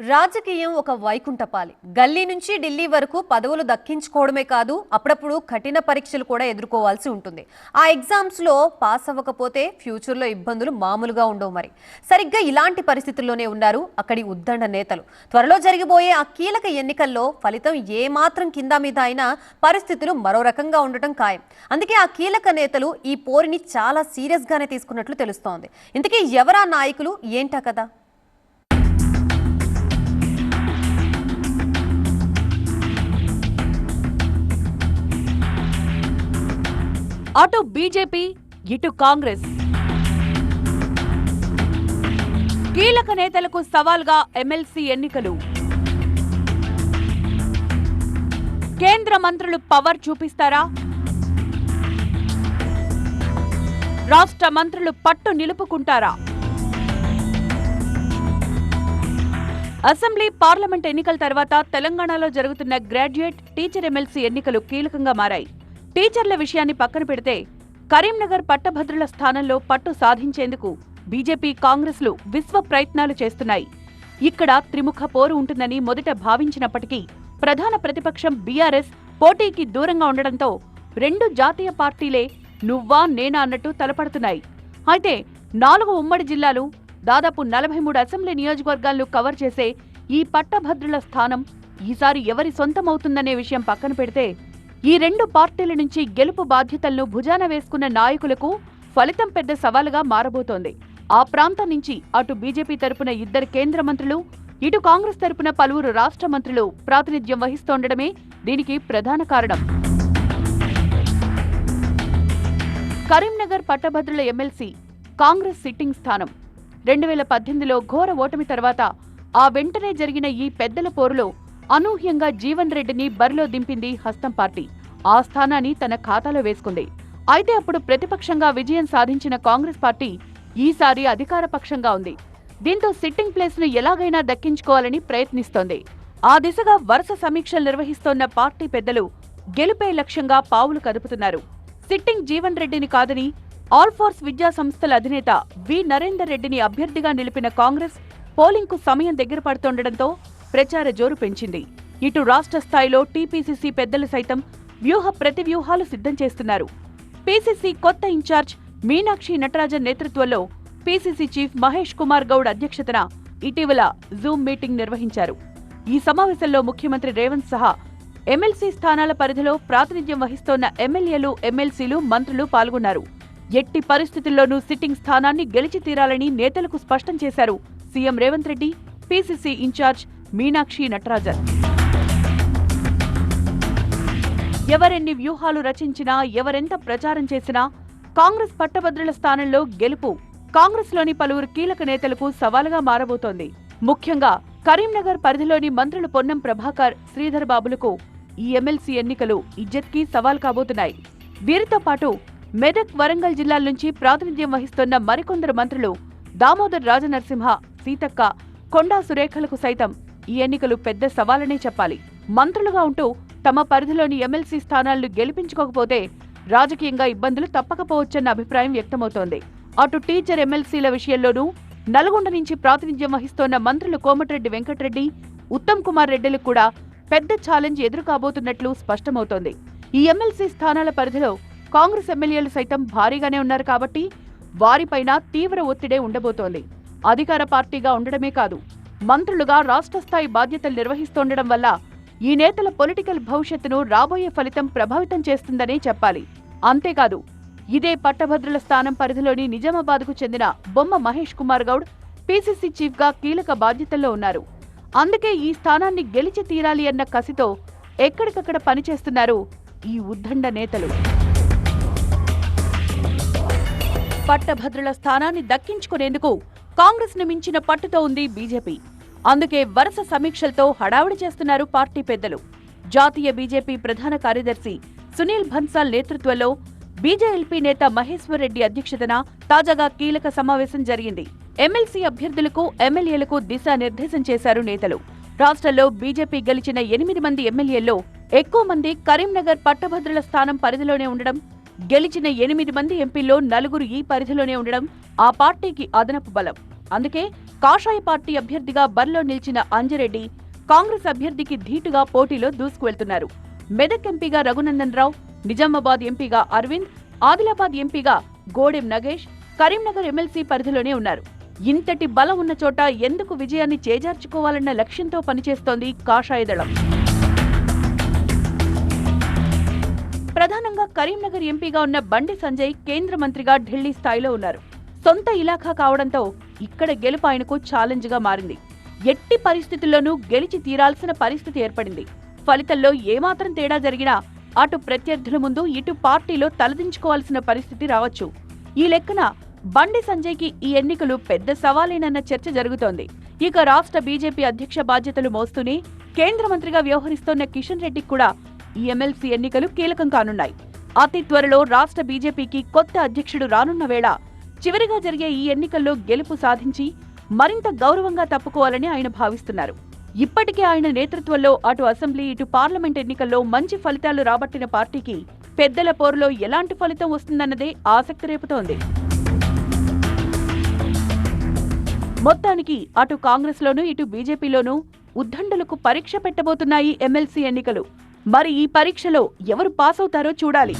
రాజకీయం ఒక వైకుంఠపాలి. గల్లీ నుంచి ఢిల్లీ వరకు పదవులు దక్కించుకోవడమే కాదు అప్పుడప్పుడు కఠిన పరీక్షలు కూడా ఎదుర్కోవాల్సి ఉంటుంది. ఆ ఎగ్జామ్స్లో పాస్ అవ్వకపోతే ఫ్యూచర్లో ఇబ్బందులు మామూలుగా ఉండవు మరి. సరిగ్గా ఇలాంటి పరిస్థితుల్లోనే ఉన్నారు అక్కడి ఉద్దండ నేతలు. త్వరలో జరిగిపోయే ఆ కీలక ఎన్నికల్లో ఫలితం ఏ మాత్రం కింద మీద అయినా పరిస్థితులు మరో రకంగా ఉండటం ఖాయం. అందుకే ఆ కీలక నేతలు ఈ పోరిని చాలా సీరియస్గానే తీసుకున్నట్లు తెలుస్తోంది. ఇంతకీ ఎవరా నాయకులు? ఏంటా కదా అటు బీజేపీ ఇటు కాంగ్రెస్. కీలక నేతలకు సవాల్గా ఎమ్మెల్సీ ఎన్నికలు. కేంద్ర మంత్రులు పవర్ చూపిస్తారా? రాష్ట్ర మంత్రులు పట్టు నిలుపుకుంటారా? అసెంబ్లీ పార్లమెంట్ ఎన్నికల తర్వాత తెలంగాణలో జరుగుతున్న గ్రాడ్యుయేట్ టీచర్ ఎమ్మెల్సీ ఎన్నికలు కీలకంగా మారాయి. టీచర్ల విషయాన్ని పక్కన పెడితే కరీంనగర్ పట్టభద్రుల స్థానంలో పట్టు సాధించేందుకు బీజేపీ కాంగ్రెస్లు విశ్వ ప్రయత్నాలు చేస్తున్నాయి. ఇక్కడ త్రిముఖ పోరు ఉంటుందని మొదట భావించినప్పటికీ ప్రధాన ప్రతిపక్షం బీఆర్ఎస్ పోటీకి దూరంగా ఉండడంతో రెండు జాతీయ పార్టీలే నువ్వా నేనా అన్నట్టు తలపడుతున్నాయి. అయితే నాలుగు ఉమ్మడి జిల్లాలు దాదాపు నలభై మూడు అసెంబ్లీ నియోజకవర్గాలను కవర్ చేసే ఈ పట్టభద్రుల స్థానం ఈసారి ఎవరి సొంతమవుతుందనే విషయం పక్కన పెడితే ఈ రెండు పార్టీల నుంచి గెలుపు బాధ్యతలను భుజాన వేసుకున్న నాయకులకు ఫలితం పెద్ద సవాలుగా మారబోతోంది. ఆ ప్రాంతం నుంచి అటు బీజేపీ తరపున ఇద్దరు కేంద్ర మంత్రులు ఇటు కాంగ్రెస్ తరపున పలువురు రాష్ట్ర మంత్రులు ప్రాతినిధ్యం వహిస్తుండడమే దీనికి ప్రధాన కారణం. కరీంనగర్ పట్టభద్రుల ఎమ్మెల్సీ కాంగ్రెస్ సిట్టింగ్ స్థానం. రెండు వేల పద్దెనిమిదిలో ఘోర ఓటమి తర్వాత ఆ వెంటనే జరిగిన ఈ పెద్దల పోరులో అనూహ్యంగా జీవన్ రెడ్డిని బరిలో దింపింది హస్తం పార్టీ. ఆ స్థానాన్ని తన ఖాతాలో వేసుకుంది. అయితే అప్పుడు ప్రతిపక్షంగా విజయం సాధించిన కాంగ్రెస్ పార్టీ ఈసారి అధికార పక్షంగా ఉంది. దీంతో సిట్టింగ్ ప్లేస్ను ఎలాగైనా దక్కించుకోవాలని ప్రయత్నిస్తోంది. ఆ దిశగా వరుస సమీక్షలు నిర్వహిస్తోన్న పార్టీ పెద్దలు గెలుపే లక్ష్యంగా పావులు కదుపుతున్నారు. సిట్టింగ్ జీవన్ రెడ్డిని కాదని ఆల్ ఫోర్స్ విద్యా సంస్థల అధినేత వి నరేందర్ రెడ్డిని అభ్యర్థిగా నిలిపిన కాంగ్రెస్ పోలింగ్కు సమయం దగ్గర పడుతుండటంతో ప్రచార జోరు పెంచింది. ఇటు రాష్ట్ర స్థాయిలో టీపీసీసీ పెద్దలు సైతం వ్యూహ ప్రతివ్యూహాలు సిద్ధం చేస్తున్నారు. పీసీసీ కొత్త ఇన్ఛార్జ్ మీనాక్షి నటరాజన్ నేతృత్వంలో పీసీసీ చీఫ్ మహేష్ కుమార్ గౌడ్ అధ్యక్షతన ఇటీవల జూమ్ మీటింగ్ నిర్వహించారు. ఈ సమావేశంలో ముఖ్యమంత్రి రేవంత్ సహా ఎమ్మెల్సీ స్థానాల పరిధిలో ప్రాతినిధ్యం వహిస్తోన్న ఎమ్మెల్యేలు ఎమ్మెల్సీలు మంత్రులు పాల్గొన్నారు. ఎట్టి పరిస్థితుల్లోనూ సిట్టింగ్ స్థానాన్ని గెలిచి తీరాలని నేతలకు స్పష్టం చేశారు CM Revanth Reddy PCC incharge Meenakshi Natarajan. ఎవరెన్ని వ్యూహాలు రచించినా ఎవరెంత ప్రచారం చేసినా కాంగ్రెస్ పట్టభద్రుల స్థానంలో గెలుపు. కాంగ్రెస్లోని పలువురు కీలక నేతలకు సవాలుగా మారబోతోంది. ముఖ్యంగా కరీంనగర్ పరిధిలోని మంత్రులు పొన్నం ప్రభాకర్ శ్రీధర్ బాబులకు ఈ ఎమ్మెల్సీ ఎన్నికలు ఇజ్జత్కి సవాల్ కాబోతున్నాయి. వీరితో పాటు మెదక్ వరంగల్ జిల్లాల నుంచి ప్రాతినిధ్యం వహిస్తున్న మరికొందరు మంత్రులు దామోదర్ రాజనరసింహ సీతక్క కొండా సురేఖలకు సైతం ఈ ఎన్నికలు పెద్ద సవాలనే చెప్పాలి. మంత్రులుగా ఉంటూ తమ పరిధిలోని ఎమ్మెల్సీ స్థానాలను గెలిపించుకోకపోతే రాజకీయంగా ఇబ్బందులు తప్పకపోవచ్చన్న అభిప్రాయం వ్యక్తమవుతోంది. అటు టీచర్ ఎమ్మెల్సీల విషయంలోనూ నల్గొండ నుంచి ప్రాతినిధ్యం వహిస్తోన్న మంత్రులు కోమటిరెడ్డి వెంకటరెడ్డి ఉత్తమ్ కుమార్ రెడ్డిలకు కూడా పెద్ద ఛాలెంజ్ ఎదురు కాబోతున్నట్లు స్పష్టమవుతోంది. ఈ ఎమ్మెల్సీ స్థానాల పరిధిలో కాంగ్రెస్ ఎమ్మెల్యేలు సైతం భారీగానే ఉన్నారు కాబట్టి వారిపైన తీవ్ర ఒత్తిడే ఉండబోతోంది. అధికార పార్టీగా ఉండడమే కాదు మంత్రులుగా రాష్ట్ర స్థాయి బాధ్యతలు నిర్వహిస్తుండడం వల్ల ఈ నేతల పొలిటికల్ భవిష్యత్తును రాబోయే ఫలితం ప్రభావితం చేస్తుందనే చెప్పాలి. అంతేకాదు ఇదే పట్టభద్రుల స్థానం పరిధిలోని నిజామాబాద్కు చెందిన బొమ్మ మహేష్ కుమార్ గౌడ్ పీసీసీ చీఫ్గా కీలక బాధ్యతల్లో ఉన్నారు. అందుకే ఈ స్థానాన్ని గెలిచి తీరాలి అన్న కసితో ఎక్కడికక్కడ పనిచేస్తున్నారు ఈ ఉద్దండ నేతలు. పట్టభద్రుల స్థానాన్ని దక్కించుకునేందుకు కాంగ్రెస్ను మించిన పట్టుతో ఉంది బీజేపీ. అందుకే వరుస సమీక్షలతో హడావుడి చేస్తున్నారు పార్టీ పెద్దలు. జాతీయ బీజేపీ ప్రధాన కార్యదర్శి సునీల్ భన్సాల్ నేతృత్వంలో బీజేఎల్పీ నేత మహేశ్వర్ రెడ్డి అధ్యక్షతన తాజాగా కీలక సమావేశం జరిగింది. ఎమ్మెల్సీ అభ్యర్థులకు ఎమ్మెల్యేలకు దిశానిర్దేశం చేశారు నేతలు. రాష్ట్రంలో బీజేపీ గెలిచిన ఎనిమిది మంది ఎమ్మెల్యేల్లో ఎక్కువ మంది కరీంనగర్ పట్టభద్రుల స్థానం పరిధిలోనే ఉండడం గెలిచిన ఎనిమిది మంది ఎంపీల్లో నలుగురు ఈ పరిధిలోనే ఉండడం ఆ పార్టీకి అదనపు బలం. అందుకే కాషాయ పార్టీ అభ్యర్థిగా బరిలో నిలిచిన అంజిరెడ్డి కాంగ్రెస్ అభ్యర్థికి ధీటుగా పోటీలో దూసుకువెళ్తున్నారు. మెదక్ ఎంపీగా రఘునందన్ రావు నిజామాబాద్ ఎంపీగా అరవింద్ ఆదిలాబాద్ ఎంపీగా గోడెం నగేష్ కరీంనగర్ ఎమ్మెల్సీ పరిధిలోనే ఉన్నారు. ఇంతటి బలం ఉన్న చోట ఎందుకు విజయాన్ని చేజార్చుకోవాలన్న లక్ష్యంతో పనిచేస్తోంది కాషాయదళం ప్రధానంగా కరీంనగర్ ఎంపీగా ఉన్న బండి సంజయ్ కేంద్ర మంత్రిగా ఢిల్లీ స్థాయిలో ఉన్నారు. సొంత ఇలాఖా కావడంతో ఇక్కడ గెలుపు ఆయనకు ఛాలెంజ్గా మారింది. ఎట్టి పరిస్థితుల్లోనూ గెలిచి తీరాల్సిన పరిస్థితి ఏర్పడింది. ఫలితంలో ఏమాత్రం తేడా జరిగినా అటు ప్రత్యర్థుల ముందు ఇటు పార్టీలో తలదించుకోవాల్సిన పరిస్థితి రావచ్చు. ఈ లెక్కన బండి సంజయ్కి ఈ ఎన్నికలు పెద్ద సవాలేనన్న చర్చ జరుగుతోంది. ఇక రాష్ట్ర బీజేపీ అధ్యక్ష బాధ్యతలు మోస్తూనే కేంద్ర మంత్రిగా వ్యవహరిస్తోన్న కిషన్ రెడ్డికి కూడా ఈ ఎమ్మెల్సీ ఎన్నికలు కీలకం కానున్నాయి. అతి త్వరలో రాష్ట్ర బీజేపీకి కొత్త అధ్యక్షుడు రానున్న వేళ చివరిగా జరిగే ఈ ఎన్నికల్లో గెలుపు సాధించి మరింత గౌరవంగా తప్పుకోవాలని ఆయన భావిస్తున్నారు. ఇప్పటికే ఆయన నేతృత్వంలో అటు అసెంబ్లీ ఇటు పార్లమెంట్ ఎన్నికల్లో మంచి ఫలితాలు రాబట్టిన పార్టీకి పెద్దల పోరులో ఎలాంటి ఫలితం వస్తుందన్నదే ఆసక్తి రేపుతోంది. మొత్తానికి అటు కాంగ్రెస్లోనూ ఇటు బీజేపీలోనూ ఉద్దండలకు పరీక్ష పెట్టబోతున్నాయి ఎమ్మెల్సీ ఎన్నికలు. మరి ఈ పరీక్షలో ఎవరు పాస్ అవుతారో చూడాలి.